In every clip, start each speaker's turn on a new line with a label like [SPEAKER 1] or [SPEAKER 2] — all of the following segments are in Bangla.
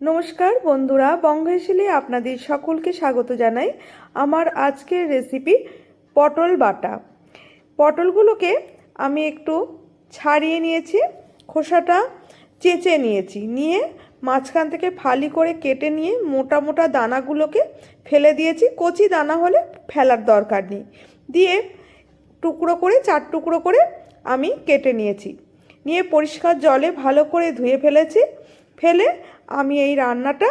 [SPEAKER 1] নমস্কার বন্ধুরা, বঙ্গেশিলে আপনাদের সকলকে স্বাগত জানাই আমার আজকের রেসিপি পটল বাটা। পটলগুলোকে আমি একটু ছাড়িয়ে নিয়েছি, খোসাটা চেঁচে নিয়েছি। নিয়ে মাঝখান থেকে ফালি করে কেটে নিয়ে মোটা মোটা দানাগুলোকে ফেলে দিয়েছি। কচি দানা হলে ফেলার দরকার নেই। দিয়ে টুকরো করে, চার টুকরো করে আমি কেটে নিয়েছি। নিয়ে পরিষ্কার জলে ভালো করে ধুয়ে ফেলেছি। ফেলে আমি এই রান্নাটা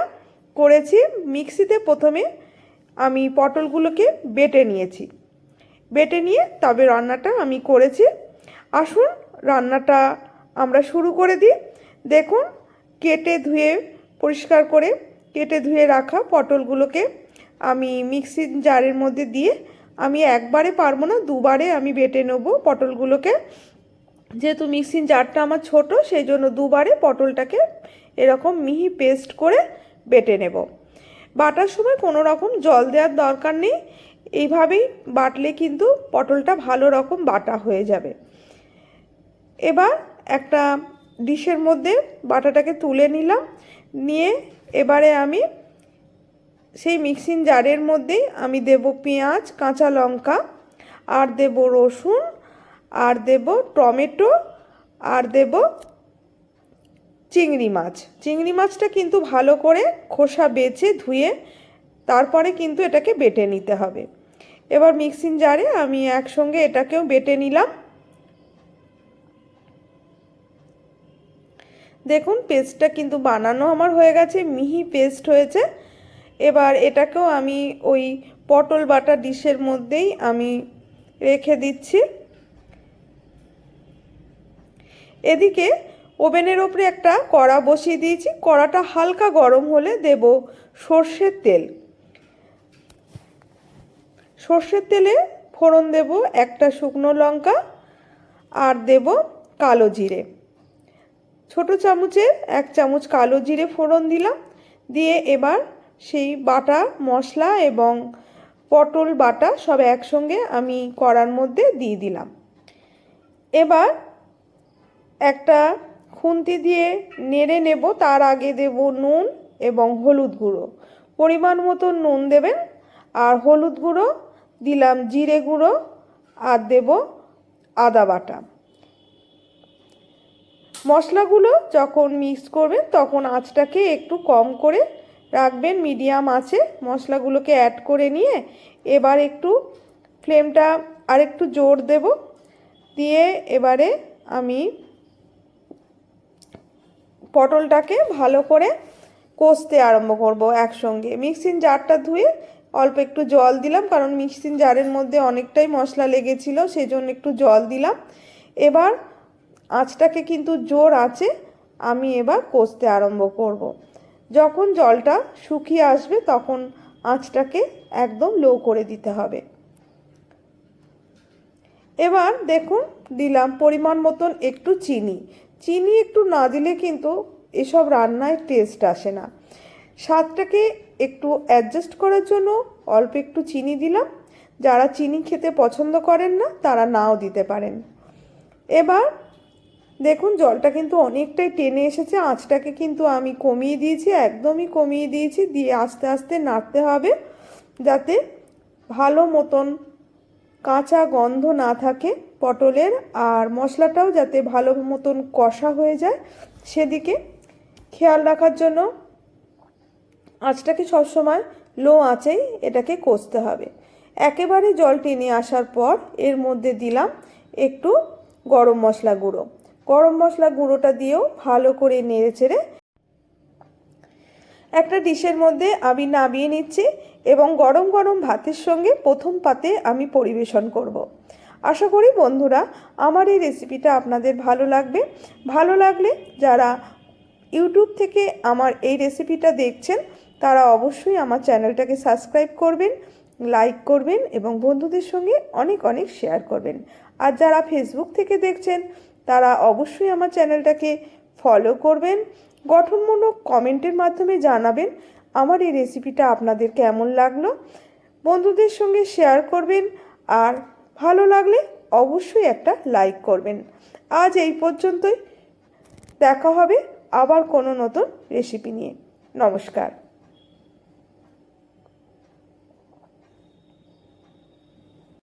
[SPEAKER 1] করেছি। মিক্সিতে প্রথমে আমি পটলগুলোকে বেটে নিয়েছি। বেটে নিয়ে তবে রান্নাটা আমি করেছি। আসুন রান্নাটা আমরা শুরু করে দিই। দেখুন, কেটে ধুয়ে, পরিষ্কার করে কেটে ধুয়ে রাখা পটলগুলোকে আমি মিক্সির জারের মধ্যে দিয়ে আমি একবারে পারব না, দুবারে আমি বেটে নেব পটলগুলোকে। যেহেতু মিক্সিং জারটা আমার ছোট, সেই জন্য দুবারে পটলটাকে এরকম মিহি পেস্ট করে বেটে নেব। বাটার সময় কোনো রকম জল দেওয়ার দরকার নেই। এইভাবেই বাটলে কিন্তু পটলটা ভালো রকম বাটা হয়ে যাবে। এবার একটা ডিশের মধ্যে বাটাটাকে তুলে নিলাম। নিয়ে এবারে আমি সেই মিক্সিং জারের মধ্যেই আমি দেব পেঁয়াজ, কাঁচা লঙ্কা আর দেব রসুন আর দেব টমেটো, আর দেব চিংড়ি মাছ। চিংড়ি মাছটা কিন্তু ভালো করে খোসা বেছে ধুয়ে তারপরে কিন্তু এটাকে বেটে নিতে হবে। এবার মিক্সিং জারে আমি একসঙ্গে এটাকেও বেটে নিলাম। দেখুন, পেস্টটা কিন্তু বানানো আমার হয়ে গেছে, মিহি পেস্ট হয়েছে। এবার এটাকেও আমি ওই পটল বাটা ডিশের মধ্যেই আমি রেখে দিচ্ছি। এদিকে ওভেনের ওপরে একটা কড়া বসিয়ে দিয়েছি। কড়াটা হালকা গরম হলে দেব সর্ষের তেল। সর্ষের তেলে ফোড়ন দেব একটা শুকনো লঙ্কা আর দেব কালো জিরে। ছোট চামচে এক চামচ কালো জিরে ফোড়ন দিলাম। দিয়ে এবার সেই বাটা, মশলা এবং পটল বাটা সব একসঙ্গে আমি কড়ার মধ্যে দিয়ে দিলাম। এবার একটা খুন্তি দিয়ে নেড়ে নেব, তার আগে দেব নুন এবং হলুদ গুঁড়ো। পরিমাণ মতো নুন দেবেন, আর হলুদ গুঁড়ো দিলাম জিরে গুঁড়ো, আর দেব আদা বাটা। মশলাগুলো যখন মিক্স করবেন, তখন আঁচটাকে একটু কম করে রাখবেন মিডিয়াম আছে। মশলাগুলোকে অ্যাড করে নিয়ে এবার একটু ফ্লেমটা আরেকটু জোর দেব। দিয়ে এবারে আমি পটলটাকে ভালো করে কষতে আরম্ভ করব একসঙ্গে। মিক্সিং জারটা ধুয়ে অল্প একটু জল দিলাম, কারণ মিক্সিং জারের মধ্যে অনেকটাই মশলা লেগেছিল সেই জন্য একটু জল দিলাম। এবার আঁচটাকে কিন্তু জোর আছে, আমি এবার কষতে আরম্ভ করব। যখন জলটা শুকিয়ে আসবে, তখন আঁচটাকে একদম লো করে দিতে হবে। এবার দেখুন, দিলাম পরিমাণ মতন একটু চিনি। চিনি একটু না দিলে কিন্তু এসব রান্নায় টেস্ট আসে না। স্বাদটাকে একটু অ্যাডজাস্ট করার জন্য অল্প একটু চিনি দিলাম। যারা চিনি খেতে পছন্দ করেন না, তারা নাও দিতে পারেন। এবার দেখুন, জলটা কিন্তু অনেকটাই টেনে এসেছে। আঁচটাকে কিন্তু আমি কমিয়ে দিয়েছি, একদমই কমিয়ে দিয়েছি। দিয়ে আস্তে আস্তে নাড়তে হবে যাতে ভালো মতন কাঁচা গন্ধ না থাকে পটলের, আর মশলাটাও যাতে ভালো মতন কষা হয়ে যায়, সেদিকে খেয়াল রাখার জন্য আঁচটাকে সবসময় লো আঁচেই এটাকে কষতে হবে। একেবারে জল টেনে আসার পর এর মধ্যে দিলাম একটু গরম মশলা গুঁড়ো। গরম মশলা গুঁড়োটা দিয়েও ভালো করে নেড়ে চেড়ে একটা ডিশের মধ্যে আমি নামিয়ে নিচ্ছি এবং গরম গরম ভাতের সঙ্গে প্রথম পাতে আমি পরিবেশন করব। আশা করি বন্ধুরা, আমার এই রেসিপিটা আপনাদের ভালো লাগবে ভালো লাগলে যারা ইউটিউব থেকে আমার এই রেসিপিটা দেখছেন, তারা অবশ্যই আমার চ্যানেলটাকে সাবস্ক্রাইব করবেন লাইক করবেন এবং বন্ধুদের সঙ্গে অনেক অনেক শেয়ার করবেন আর যারা ফেসবুক থেকে দেখছেন, তারা অবশ্যই আমার চ্যানেলটাকে ফলো করবেন গঠনমূলক কমেন্টের মাধ্যমে জানাবেন আমার এই রেসিপিটা আপনাদের কেমন লাগল। বন্ধুদের সঙ্গে শেয়ার করবেন আর ভালো লাগলে অবশ্যই একটা লাইক করবেন। আজ এই পর্যন্তই। দেখা হবে আবার কোনো নতুন রেসিপি নিয়ে। নমস্কার।